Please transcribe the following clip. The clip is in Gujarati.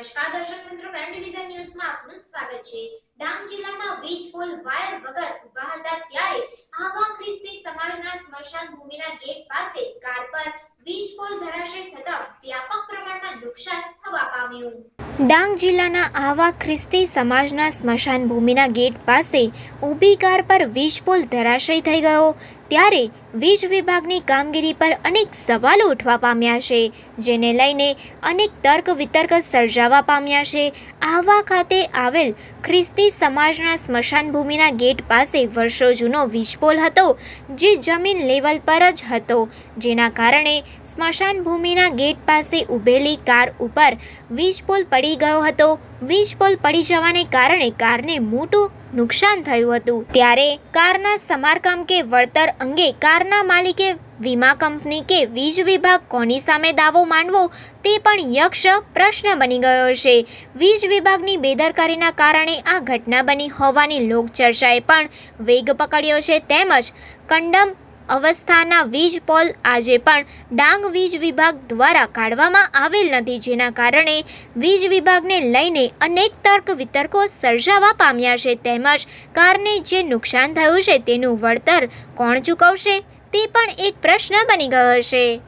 નમસ્કાર દર્શક મિત્રો ક્રાઇમ ડિવિઝન ન્યૂઝમાં આપનું સ્વાગત છે. ડાંગ જિલ્લામાં વીજ પોલ વાયર વગર ઊભા હતા ત્યારે આવા ખ્રિસ્તી સમાજના સ્મશાન ભૂમિના ગેટ પાસે કાર પર વીજ પોલ ધરાશય થતા વ્યાપક પ્રમાણમાં નુકસાન થવા પામ્યું. ડાંગ જિલ્લાના આવા ખ્રિસ્તી સમાજના સ્મશાન ભૂમિના ગેટ પાસે ઊભી કાર પર વીજ પોલ ધરાશય થઈ ગયો. ત્યારે વીજ વિભાગની કામગીરી પર અનેક સવાલો ઉઠવા પામ્યા છે, જેને લઈને અનેક તર્ક વિતર્ક સર્જાવા પામ્યા છે. આહવા ખાતે આવેલ ખ્રિસ્તી સમાજના સ્મશાન ભૂમિના ગેટ પાસે વર્ષો જૂનો વીજપોલ હતો, જે જમીન લેવલ પર જ હતો. જેના કારણે સ્મશાન ભૂમિના ગેટ પાસે ઊભેલી કાર ઉપર વીજપોલ પડી ગયો હતો. વીજપોલ પડી જવાને કારણે કારને મોટું નુકસાન થયું હતું. ત્યારે કારના સમારકામ કે વળતર અંગે કારના માલિકે વીમા કંપની કે વીજ વિભાગ કોની સામે દાવો માંડવો તે પણ યક્ષ પ્રશ્ન બની ગયો છે. વીજ વિભાગની બેદરકારીના કારણે આ ઘટના બની હોવાની લોકચર્ચાએ પણ વેગ પકડ્યો છે. તેમજ કંડમ અવસ્થાના વીજ પોલ આજે પણ ડાંગ વીજ વિભાગ દ્વારા કાઢવામાં આવેલ નથી. જેના કારણે વીજ વિભાગને લઈને અનેક તર્ક વિતર્કો સર્જાવા પામ્યા છે. તેમજ કારને જે નુકસાન થયું છે તેનું વળતર કોણ ચૂકવશે તે પણ એક પ્રશ્ન બની ગયો છે.